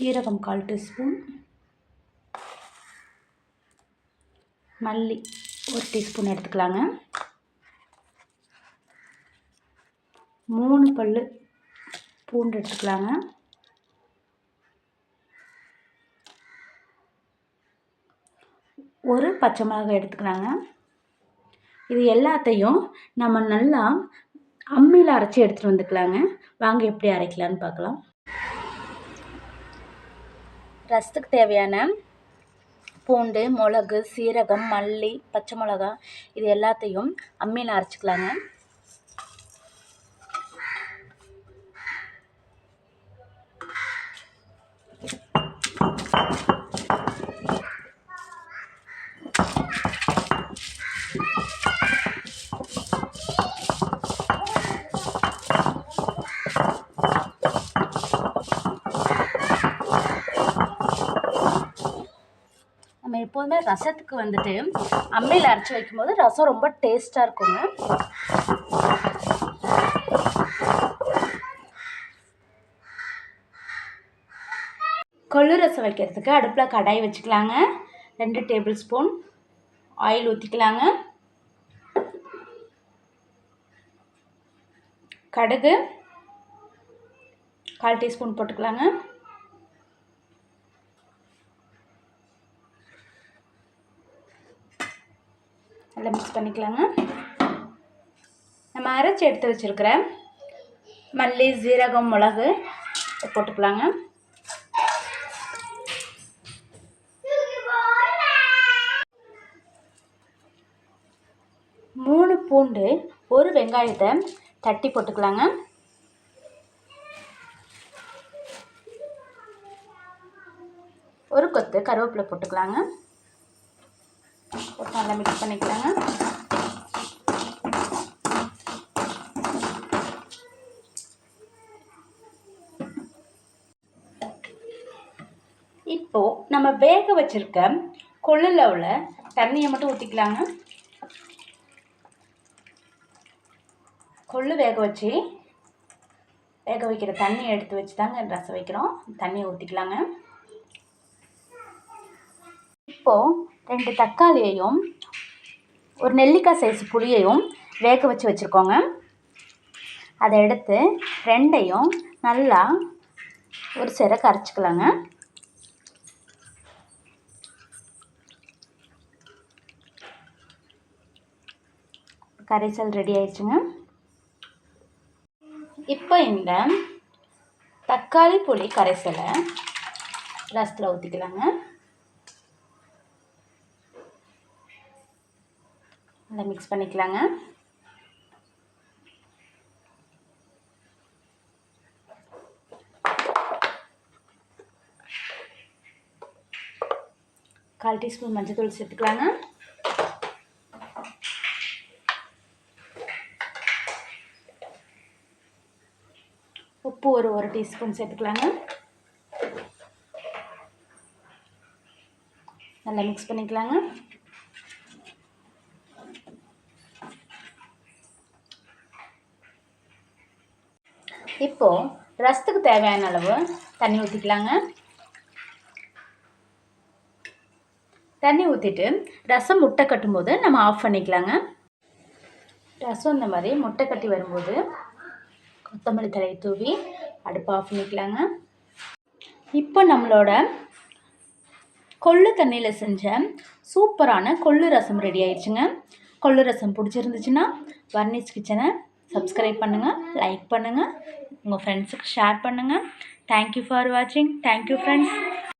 சீரகம் கால் டீஸ்பூன். மல்லி ஒரு டீஸ்பூன் எடுத்துக்கலாங்க. மூணு பல் பூண்டு எடுத்துக்கலாங்க. ஒரு பச்சை மிளகாய் எடுத்துக்கலாங்க. இது எல்லாத்தையும் நம்ம நல்லா அம்மியில் அரைச்சி எடுத்துகிட்டு வந்துக்கலாங்க. வாங்க எப்படி அரைக்கலான்னு பார்க்கலாம். ரசத்துக்கு தேவையான பூண்டு மிளகு சீரகம் மல்லி பச்சை மிளகா இது எல்லாத்தையும் அம்மியில் அரைச்சிக்கலாங்க. எப்போதுமே ரசத்துக்கு வந்துட்டு அம்மியில் அரைச்சி வைக்கும்போது ரசம் ரொம்ப டேஸ்ட்டாக இருக்குங்க. கொள்ளு ரசம் வைக்கிறதுக்கு அடுப்பில் கடாய் வச்சுக்கலாங்க. ரெண்டு டேபிள் ஸ்பூன் ஆயில் ஊற்றிக்கலாங்க கடுகு கால் டீஸ்பூன் போட்டுக்கலாங்க. நல்லா மிக்ஸ் பண்ணிக்கலாங்க. நம்ம அரைச்சி எடுத்து வச்சுருக்கிற மல்லி ஜீரகம் மிளகு போட்டுக்கலாங்க. மூணு பூண்டு ஒரு வெங்காயத்தை தட்டி போட்டுக்கலாங்க. ஒரு கொத்து கருவேப்பிலை போட்டுக்கலாங்க. நல்லா மிக்ஸ் பண்ணிக்கலாங்க. இப்போது நம்ம வேக வச்சுருக்க கொள்ளில் உள்ள தண்ணியை மட்டும் ஊற்றிக்கலாங்க கொள்ளு வேக வச்சு வேக வைக்கிற தண்ணி எடுத்து வச்சு தாங்க ரசம் வைக்கிறோம். தண்ணியை ஊற்றிக்கலாங்க இப்போது ரெண்டு தக்காளியையும் ஒரு நெல்லிக்காய் சைஸ் புளியையும் வேக வச்சு வச்சுருக்கோங்க. அதை எடுத்து ரெண்டையும் நல்லா ஒரு சிற கரைச்சிக்கலாங்க கரைசல் ரெடி ஆயிடுச்சுங்க. இப்போ இந்த தக்காளி புளி கரைசலை ரசத்தில் ஊற்றிக்கலாங்க நல்லா மிக்ஸ் பண்ணிக்கலாங்க. கால் டீஸ்பூன் மஞ்சள் தூள் சேர்த்துக்கலாங்க. உப்பு ஒரு ஒரு டீஸ்பூன் சேர்த்துக்கலாங்க. நல்லா மிக்ஸ் பண்ணிக்கலாங்க. இப்போது ரசத்துக்கு தேவையான அளவு தண்ணி ஊற்றிக்கலாங்க தண்ணி ஊற்றிட்டு ரசம் முட்டை கட்டும்போது நம்ம ஆஃப் பண்ணிக்கலாங்க. ரசம் இந்த மாதிரி முட்டை கட்டி வரும்போது கொத்தமல்லி தழையை தூவி அடுப்பு ஆஃப் பண்ணிக்கலாங்க. இப்போ நம்மளோட கொள்ளு தண்ணியில் செஞ்ச சூப்பரான கொள்ளு ரசம் ரெடி ஆயிடுச்சுங்க. கொள்ளு ரசம் பிடிச்சிருந்துச்சுன்னா வர்ணிஸ் கிச்சனை சப்ஸ்கிரைப் பண்ணுங்கள் லைக் பண்ணுங்கள் உங்கள் ஃப்ரெண்ட்ஸுக்கு ஷேர் பண்ணுங்கள் தேங்க்யூ ஃபார் வாட்சிங் தேங்க்யூ ஃப்ரெண்ட்ஸ்